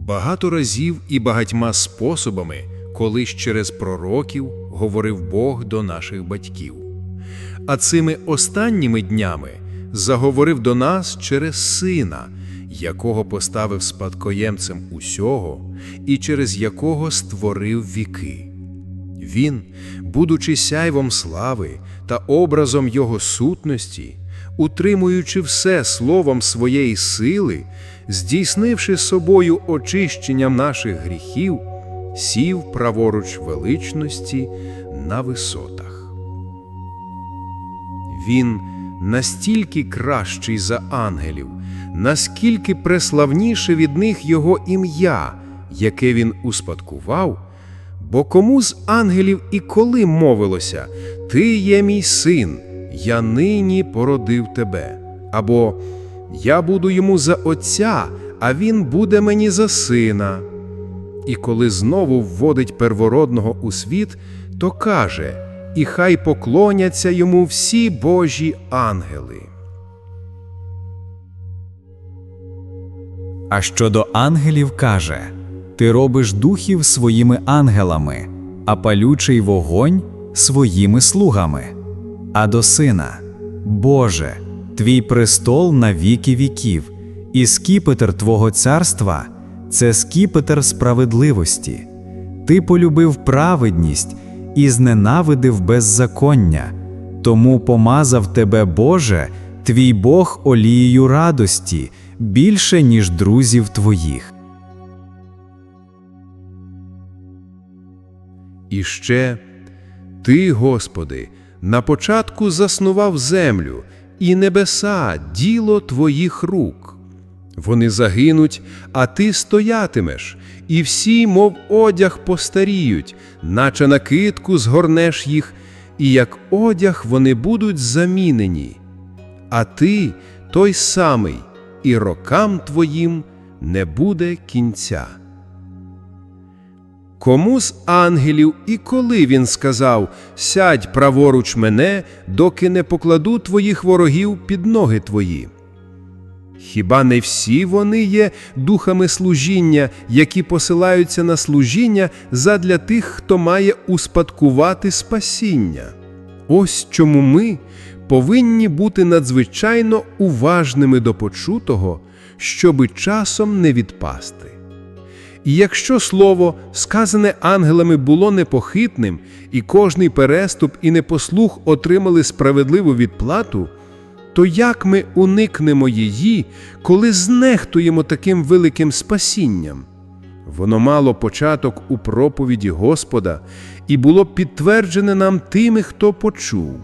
Багато разів і багатьма способами, колись через пророків говорив Бог до наших батьків. А цими останніми днями заговорив до нас через Сина, якого поставив спадкоємцем усього і через якого створив віки. Він, будучи сяйвом слави та образом Його сутності, утримуючи все словом своєї сили, здійснивши собою очищенням наших гріхів, сів праворуч величності на висотах. Він настільки кращий за ангелів, наскільки преславніше від них його ім'я, яке він успадкував. Бо кому з ангелів і коли мовилося Ти є мій син, я нині породив тебе, або Я буду йому за отця, а він буде мені за сина. І коли знову вводить первородного у світ, то каже І хай поклоняться йому всі Божі ангели. А щодо ангелів каже: Ти робиш духів своїми ангелами, а палючий вогонь своїми слугами. А до сина, Боже, твій престол на віки віків, і скіпетр Твого царства це скіпетр справедливості. Ти полюбив праведність і зненавидив беззаконня, тому помазав тебе, Боже, твій Бог олією радості більше, ніж друзів твоїх. І ще Ти, Господи, на початку заснував землю і небеса діло Твоїх рук. Вони загинуть, а ти стоятимеш, і всі, мов одяг, постаріють, наче накидку згорнеш їх, і як одяг вони будуть замінені. А ти той самий, і рокам твоїм не буде кінця. Кому з ангелів і коли він сказав Сядь праворуч мене, доки не покладу твоїх ворогів під ноги твої? Хіба не всі вони є духами служіння, які посилаються на служіння задля тих, хто має успадкувати спасіння? Ось чому ми повинні бути надзвичайно уважними до почутого, щоби часом не відпасти. І якщо слово, сказане ангелами, було непохитним, і кожний переступ і непослух отримали справедливу відплату, то як ми уникнемо її, коли знехтуємо таким великим спасінням? Воно мало початок у проповіді Господа і було підтверджене нам тими, хто почув.